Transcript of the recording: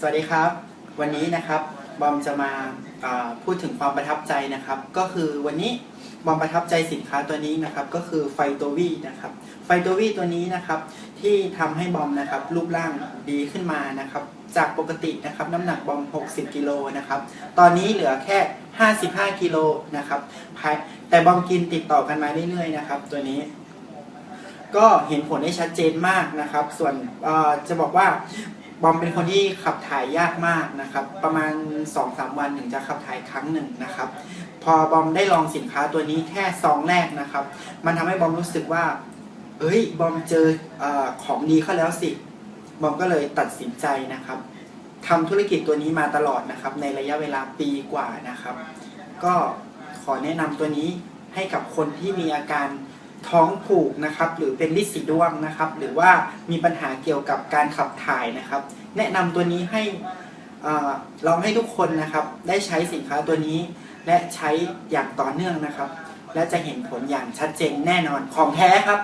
สวัสดีครับ วันนี้นะครับบอมจะมาพูดถึงความประทับใจนะครับ ก็คือวันนี้บอมประทับใจสินค้าตัวนี้นะครับก็คือไฟโตวีนะครับไฟโตวีตัวนี้นะครับที่ทำให้บอมนะครับรูปร่างดีขึ้นมานะครับจากปกตินะครับน้ำหนักบอม 60 กิโลนะครับตอนนี้เหลือแค่ 55 กิโลนะครับแต่บอมกินติดต่อกันมาเรื่อยๆนะครับตัวนี้ก็เห็นผลได้ชัดเจนมากนะครับ ส่วนจะบอกว่า บอมเป็นคนที่ขับถ่ายยากมากนะครับ ประมาณ 2-3 วันถึงจะขับถ่ายครั้งหนึ่งนะครับ พอบอมได้ลองสินค้าตัวนี้แค่ซองแรกนะครับ มันทำให้บอมรู้สึกว่า เอ้ย บอมเจอออของดีเข้าแล้วสิ บอมก็เลยตัดสินใจนะครับทำธุรกิจตัวนี้มาตลอดนะครับ ในระยะเวลาปีกว่านะครับ ก็ขอแนะนำตัวนี้ให้กับคนที่มีอาการ ท้องผูกนะครับ หรือเป็นลิสีดวงนะครับ หรือว่ามีปัญหาเกี่ยวกับการขับถ่ายนะครับ แนะนำตัวนี้ให้อลองให้ทุกคนนะครับ ได้ใช้สินค้าตัวนี้ และใช้อย่างต่อเนื่องนะครับ และจะเห็นผลอย่างชัดเจนแน่นอนของแท้ครับ